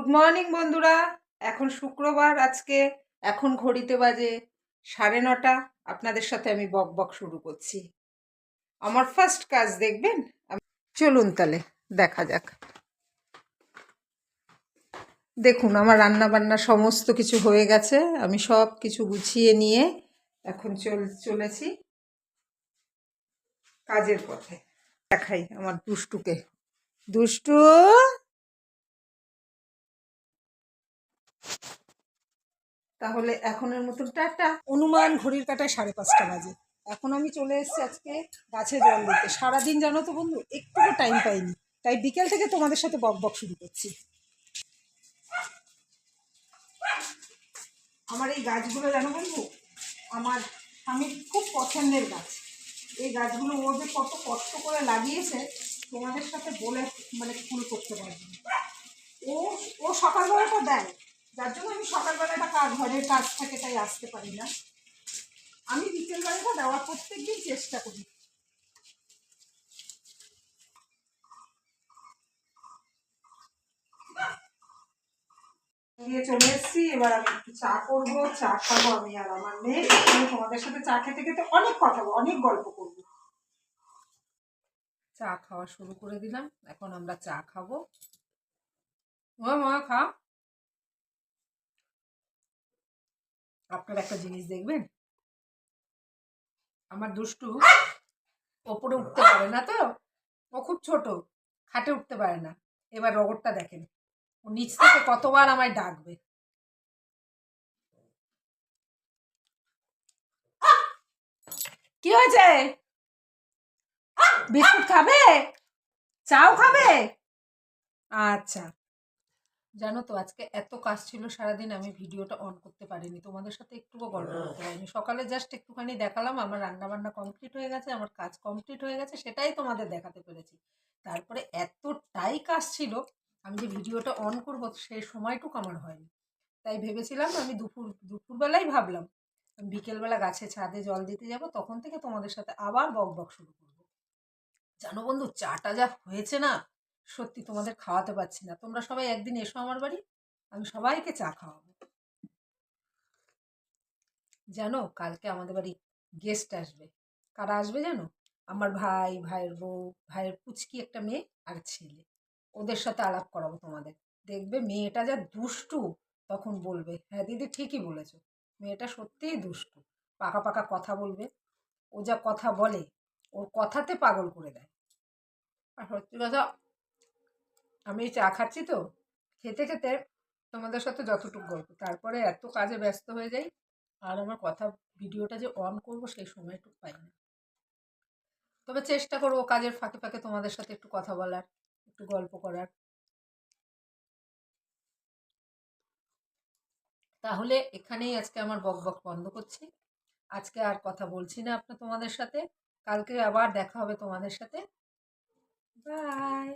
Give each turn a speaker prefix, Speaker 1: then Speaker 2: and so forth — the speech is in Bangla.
Speaker 1: গুড মর্নিং বন্ধুরা। এখন শুক্রবার, আজকে এখন ঘড়িতে বাজে সাড়ে নটা। আপনাদের সাথে আমি বক বক শুরু করছি। আমার ফার্স্ট কাজ, দেখবেন? চলুন তাহলে, দেখা যাক। দেখুন, আমার রান্না বান্না সমস্ত কিছু হয়ে গেছে। আমি সব কিছু গুছিয়ে নিয়ে এখন চল চলেছি কাজের পথে। দেখাই আমার দুষ্টুকে। দুষ্টু! তাহলে এখনের মতন টাটা। অনুমান ঘড়ির কাটায় সাড়ে পাঁচটা বাজে। এখন আমি চলে এসেছি আজকে গাছে জল দিতে। সারাদিন জানো তো বন্ধু, একটুকু টাইম পাইনি। তাই বিকেল থেকে তোমাদের সাথে বক বক শুরু করছি। আমার এই গাছগুলো জানো বন্ধু, আমার স্বামীর খুব পছন্দের গাছ। এই গাছগুলো ও যে কত কষ্ট করে লাগিয়েছে, তোমাদের সাথে বলে মানে ফুল করতে পারবে। ও ও সকালবেলাটা দেয়। যার জন্য আমি সকালবেলাটা কাজ, ঘরের কাজ থাকে, তাই আসতে পারি না। আমি বিকেলবেলাটা দেওয়ার প্রত্যেক দিন চেষ্টা করি। দিয়ে চলে এসেছি, এবার আমি একটু চা করব, চা খাব আমি আর আমার মেয়ে। আমি তোমাদের সাথে চা খেতে খেতে অনেক কথা অনেক গল্প করব। চা খাওয়া শুরু করে দিলাম, এখন আমরা চা খাব। মা খা আপনার একটা জিনিস দেখবেন? আমার দুষ্টু ওপরে উঠতে পারে না তো? ও খুব ছোট, খাটে উঠতে পারে না। এবার রগরটা দেখেন, ও নিচ থেকে কতবার আমায় ডাকবে। কি হয়েছে? বিস্কুট খাবে? চাও খাবে? আচ্ছা। জানো তো আজকে এত কাজ ছিল সারাদিন আমি ভিডিওটা অন করতে পারিনি। তোমাদের সাথে একটুও গল্প করতে পারিনি। সকালে জাস্ট একটুখানি দেখালাম আমার রান্না বান্না কমপ্লিট হয়ে গেছে আমার কাজ কমপ্লিট হয়ে গেছে সেটাই তোমাদের দেখাতে পেরেছি। তারপরে এতটাই কাজ ছিল আমি যে ভিডিওটা অন করব সেই সময়টুকু আমার হয়নি। তাই ভেবেছিলাম আমি দুপুর দুপুরবেলাই ভাবলাম বিকেলবেলা গাছে ছাদে জল দিতে যাব তখন থেকে তোমাদের সাথে আবার বক বক শুরু করব। জানো বন্ধু চাটা যা হয়েছে না সত্যি তোমাদের খাওয়াতে পারছি না। তোমরা সবাই একদিন এসো আমার বাড়ি, আমি সবাইকে চা খাওয়াবো। জানো, কালকে আমাদের বাড়ি গেস্ট আসবে। কারা আসবে জানো? আমার ভাই, ভাইয়ের বউ, ভাইয়ের পুচকি একটা মেয়ে আর ছেলে। ওদের সাথে আলাপ করাবো তোমাদের। দেখবে মেয়েটা যা দুষ্টু, তখন বলবে হ্যাঁ দিদি, ঠিকই বলেছ। মেয়েটা সত্যিই দুষ্টু। পাকা পাকা কথা বলবে। ও যা কথা বলে, ওর কথাতে পাগল করে দেয়। আর সত্যি কথা আমি চা খাচ্ছি তো। খেতে খেতে তোমাদের সাথে যতটুকু গল্প, তারপরে এত কাজে ব্যস্ত হয়ে যাই, আর আমার কথা, ভিডিওটা যে অন করব সেই সময়টুকু পাই না। তবে চেষ্টা করব কাজের ফাঁকে ফাঁকে তোমাদের সাথে একটু কথা বলার, একটু গল্প করার। তাহলে এখানেই আজকে আমার বক বক বন্ধ করছি। আজকে আর কথা বলছি না আপনার তোমাদের সাথে। কালকে আবার দেখা হবে তোমাদের সাথে। বাই